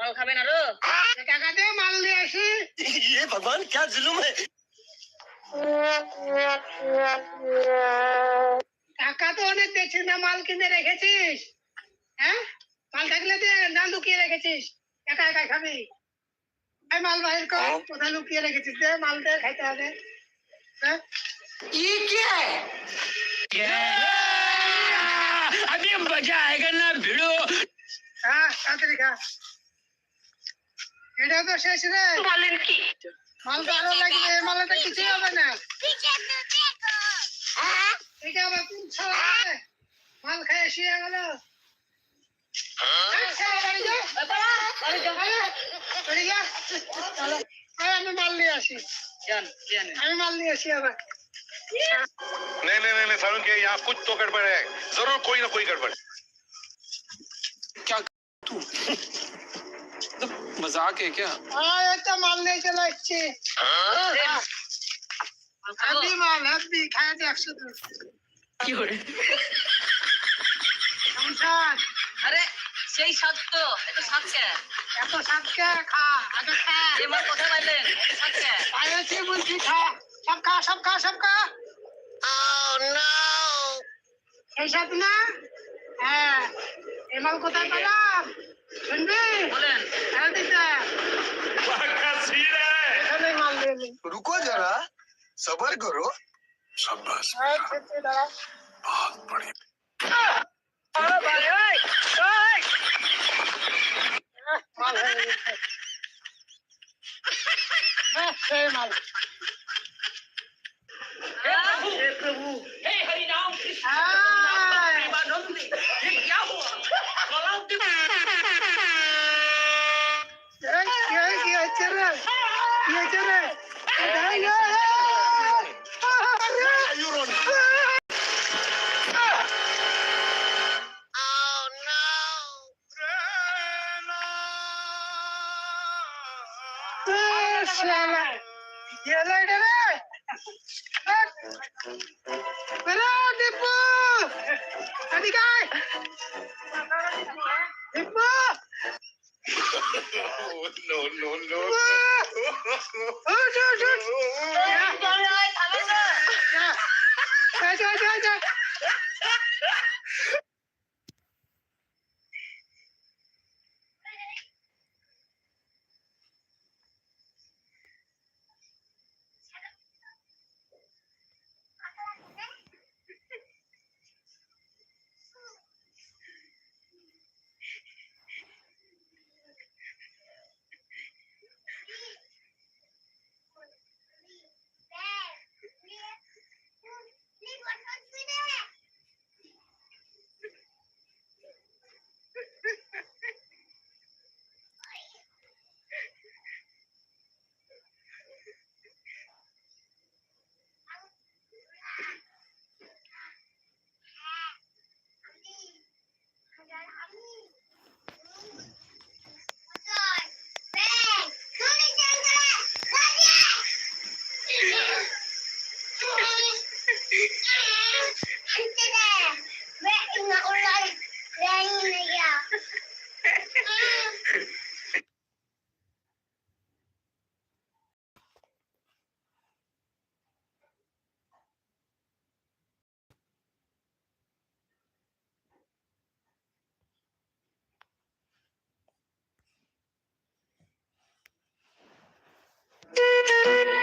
মাল খাবেন আরো টাকা দিয়ে মাল নিয়ে আসি ये भगवान क्या जुलुम है টাকা তো অনেক দেখছিস না মাল কিনে রেখেছিস হ্যাঁ মাল থাকলে দে না লুকিয়ে রেখেছিস একা একা খাবি এই মাল বাহির কর কোথায় লুকিয়ে রেখেছিস দে মাল দে খাইতে হবে হ্যাঁ ये क्या है अभी मजा आएगा ना भिड़ो হ্যাঁ তাড়াতাড়ি খা এটা তো শেষ রে বলেন কি মাল তো আরো লাগবে এই মালে তো কিছুই হবে না এটা আবার কোন ছাড়া রে? মাল খেয়ে শুয়ে গেল এই, ছেড়ে বাড়ি যা। বাড়ি যা, বাড়ি যা। চলো। এই, আমি মাল নিয়ে আসি জান জান আমি মাল নিয়ে আসি আবার नहीं नहीं नहीं नहीं सारुण के यहाँ कुछ तो गड़बड़ है जरूर कोई ना कोई गड़बड़ है। क्या तू तो मजाक है क्या আয় একটা মাল নিয়ে চলে এসছি হ্যাপি মাল হ্যাপি খায় দেখ শুধু কি করে কেমন স্বাদ? আরে সেই স্বাদ তো এত স্বাদ কে এত স্বাদ কে খা আগে খা এই মাল কোথায় পাইলেন এত স্বাদ কে পাইছি বলছি খা সব খা সব খা সব খা এই স্বাদ না হ্যাঁ এই মাল কোথায় পেলাম শুনবি বলেন হ্যাঁ দিতে এখানে মাল দিয়ে নি रुको जरा सबर करो शाबाश এই খেতে দাঁড়া बहुत बढ़िया Shut up. Yellow đi lên. Lên. Về lên đi mưa. Anh đi coi. Đi mưa. No, no, no. Mưa. Ừ, chú, chú. Trời ơi, thằng ấy. Trời, trời, trời.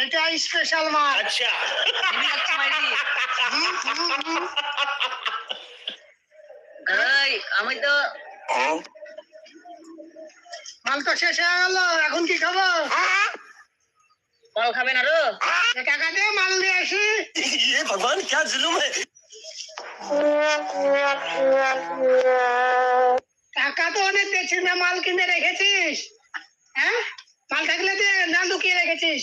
এটা স্পেশাল মাল अच्छा হেভি লাগছে মাইরি এই আমি তো মাল তো শেষ হয়ে গেল এখন কি খাবো মাল খাবেন আরো এ টাকা দিয়ে মাল দিয়ে আসি ये भगवान क्या जुलुम है টাকা তো অনেক দেখছিস না মাল কিনে রেখেছিস হ্যাঁ মাল থাকলে দে না লুকিয়ে রেখেছিস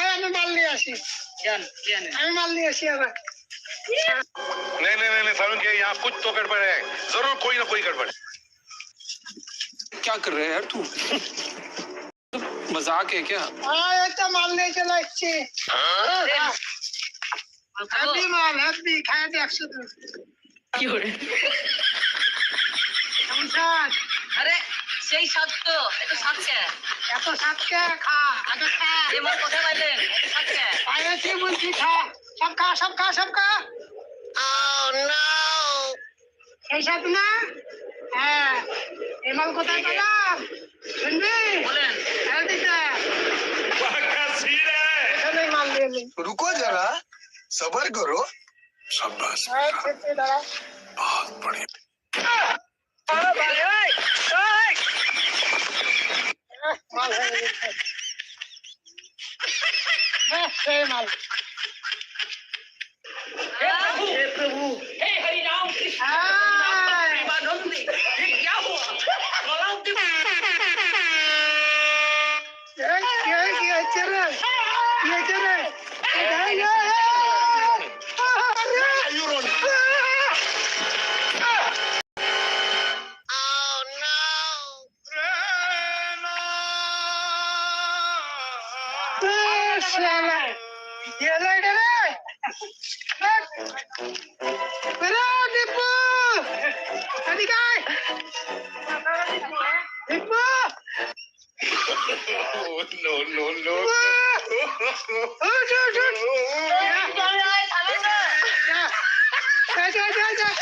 আমি মাল নিয়ে আসি জান জান আমি মাল নিয়ে আসি আবার नहीं नहीं नहीं नहीं सारुण के यहाँ कुछ तो गड़बड़ है जरूर कोई ना कोई गड़बड़ है क्या कर रहे हैं यार तू मजाक है क्या হ্যাঁ একটা মাল নিয়ে চলে এসছি মাল খাবো হ্যাপি মাল হ্যাপি খায় দেখ শুধু কি করে কেমন স্বাদ আরে সেই স্বাদ তো এটা স্বাদ কে এত স্বাদ কে খা আগে খা এই মাল কোথায় পাইলেন স্বাদ কে পাইছি বলছি খা সব খা সব খা সব খা এই স্বাদ না হ্যাঁ এই মাল কোথায় পেলাম শুনবি বলেন এদিকে এখানেই মাল দিয়ে নি रुको जरा सबर करो शाबाश এই ছেড়ে দাঁড়া बहुत बढ़िया हे प्रभु हे प्रभु हे हरि राम कृष्ण ये क्या हुआ ये क्या ये चल रहा है ये चल रहा है Anh Thích ơi Thích mưa Lộn lộn lộn Mưa Chút chút Trời ơi thằng Thích ơi Trời trời trời trời